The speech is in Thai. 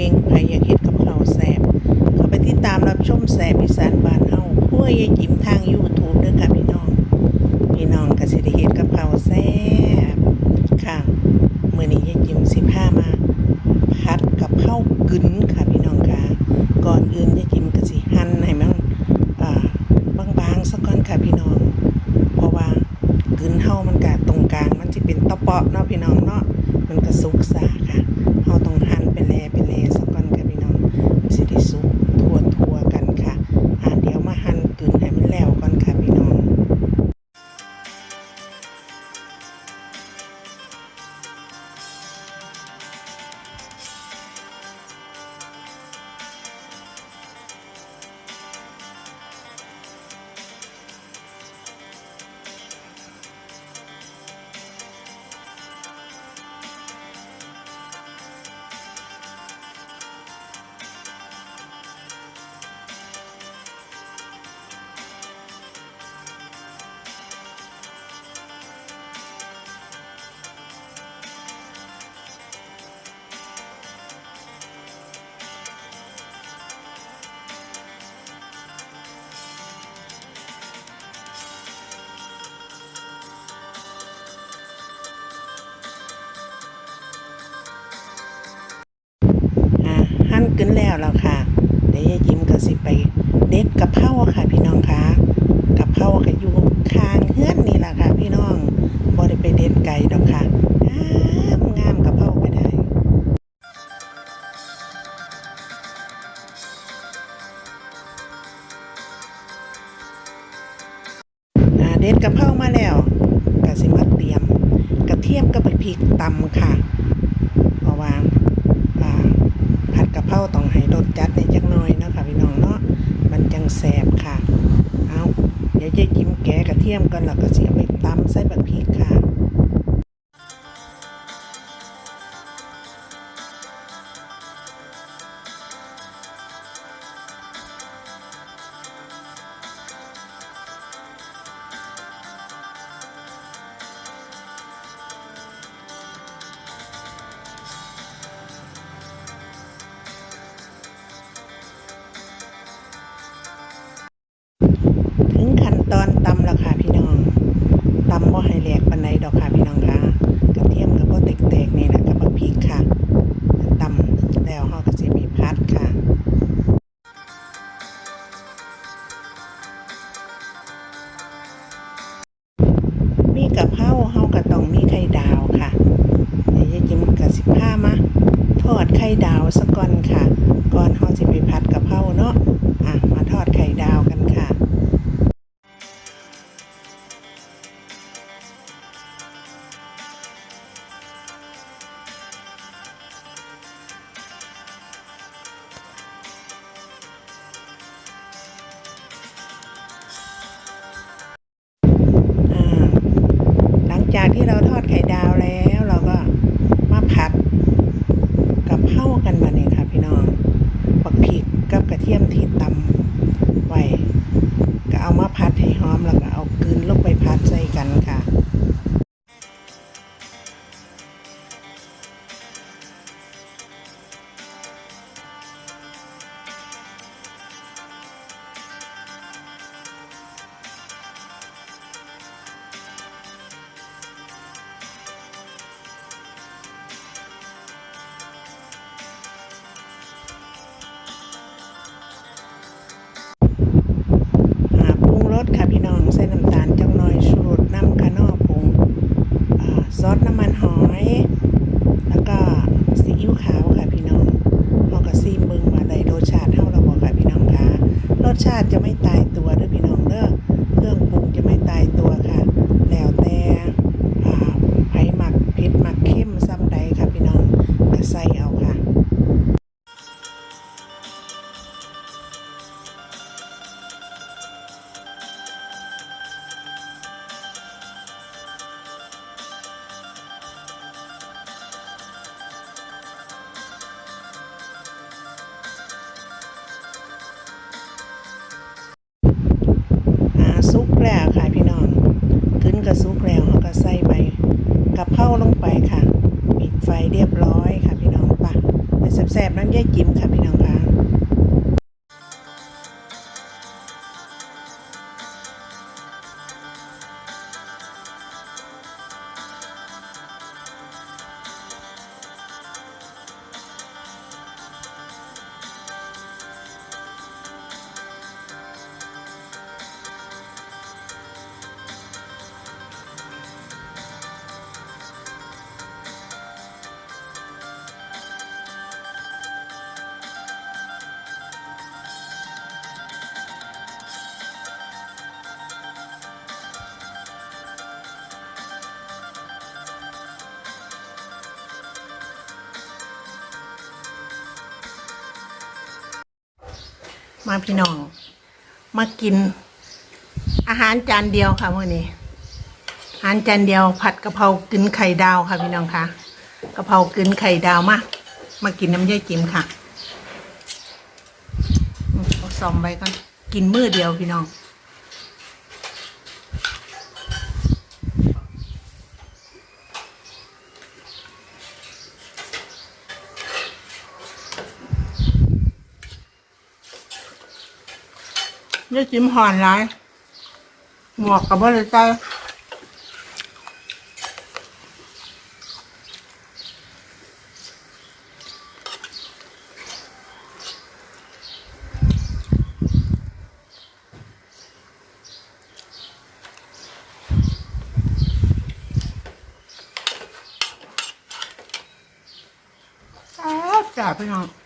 เก่งใครอยากเฮ็ดกับข้าวแซ่บเข้าไปติดตามรับชมแซ่บอีสานบ้านเฮาครัวยายจิ๋มทาง YouTube ด้อค่ะพี่น้อง พี่น้องก็สิได้เฮ็ดกับข้าวแซ่บค่ะมื้อนี้ยายจิ๋มสิพามาผัดกับข้าวกึ๋นค่ะพี่น้องค่ะก่อนอื่นยายจิ๋มก็สิหั่นให้มันอ่าบางๆสักก่อนค่ะพี่น้อง เพราะว่ากึ๋นเฮามันก็ตรงกลางมันสิเป็นตะเปาะเนาะพี่น้องเนาะมันก็สุกซาค่ะเฮาต้องหั่นเป็นแลเป็นแล แล้วแล้วค่ะเดี๋ยวยายจิ้มก็สิไปเด็ดกับเผาค่ะ พี่น้องคะกับเผาก็อยู่ข้างเฮือนนี่แหละค่ะ พี่น้องบ่ได้ไปเด็ดไก่ดอกค่ะ เดี๋ยวจะจิ้มแกะกระเทียมก่อนแล้วก็เสียไปตำใส่บักพริกค่ะ พามาทอดไข่ดาวซะก่อนค่ะ ก่อนเฮาสิไปผัดกะเพราเนาะอะมาทอดไข่ดาวกันค่ะอ่าหลังจากที่เราทอดไข่ดาวแล้วเราก็มาผัดกับเข้ากันมาเนี่ยค่ะพี่น้องปักพริกกับกระเทียมที่ตำไว้ก็เอามาผัดใหอมแล้วก็เอากลืนลงไปผัดใส่กันค่ะ ชาติจะไม่ตาย แบบน้ำยายจิ๋มค่ะพี่น้องคะ มาพี่น้อง มากิน อาหารจานเดียวค่ะมื่อนี้ อาหารจานเดียวผัดกะเพรากึนไข่ดาวค่ะพี่น้องคะกะเพรากึนไข่ดาวมามากินน้ำย่อยจิ้มค่ะเอาซอมไปก่อนกินมือเดียวพี่น้อง ย่อจิ้มห่อนร้าย หมวกกับบ่เลยใจแซ่บจ้าพี่น้อง